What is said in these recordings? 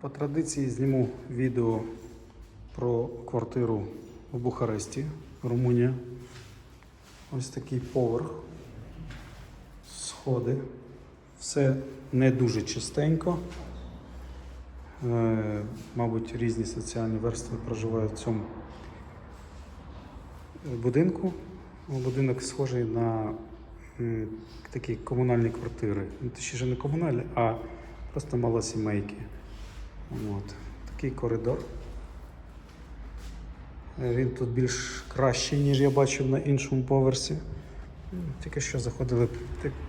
По традиції зніму відео про квартиру в Бухаресті, Румунія. Ось такий поверх, сходи. Все не дуже чистенько. Е, мабуть, різні соціальні верстви проживають в цьому будинку. Будинок схожий на такі комунальні квартири. Точніше, не комунальні, а просто малосімейки. От. Такий коридор. Е, Він тут більш кращий, ніж я бачив на іншому поверсі. Тільки що заходили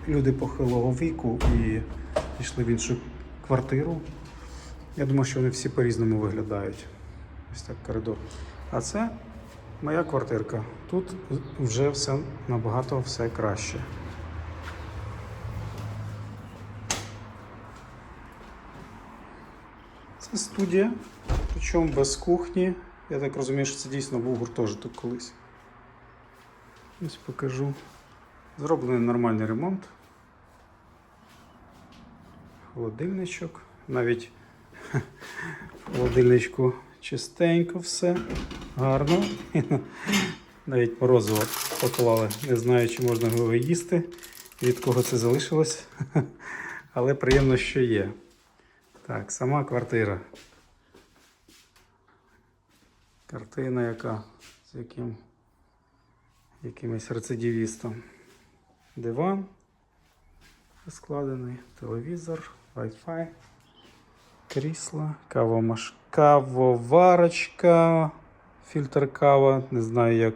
люди похилого віку і пішли в іншу квартиру. Я думаю, що вони всі по-різному виглядають. Ось так коридор. А це моя квартирка. Тут вже все набагато все краще. Це студія, причому без кухні. Я так розумію, що це дійсно був гуртожиток колись. Ось покажу. Зроблений нормальний ремонт. Холодильничок. Навіть холодильничку чистенько все, гарно. Навіть морозиво поклали. Не знаю, чи можна його їсти, від кого це залишилось. Але приємно, що є. Так, сама квартира. Картина, яка з яким, якимось рецидивістом. Диван складений, телевізор, Wi-Fi, крісло, кавомаш... кавоварочка, фільтр кава. Не знаю, як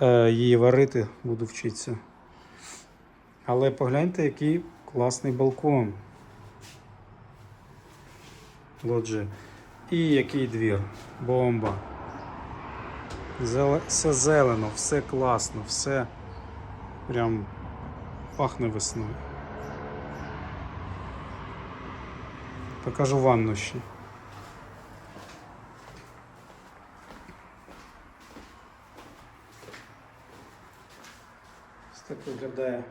е, її варити, буду вчитися. Але погляньте, який класний балкон. Лоджі. І який двір. Бомба. Зеле... Все зелено, все класно, все прям пахне весною. Покажу ванну ще. Ось так виглядає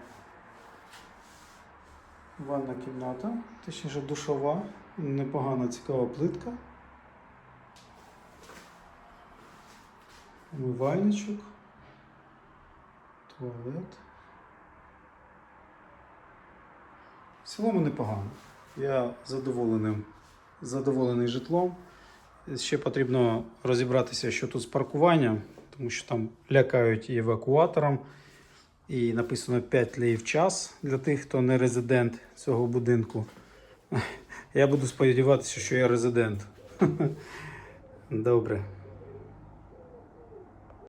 ванна кімната, точніше душова, непогана цікава плитка. Умивальничок, туалет. В цілому непогано. Я задоволений, задоволений житлом. Ще потрібно розібратися, що тут з паркуванням, тому що там лякають і евакуатором. І написано 5 лей в час для тих, хто не резидент цього будинку. Я буду сподіватися, що я резидент. Добре.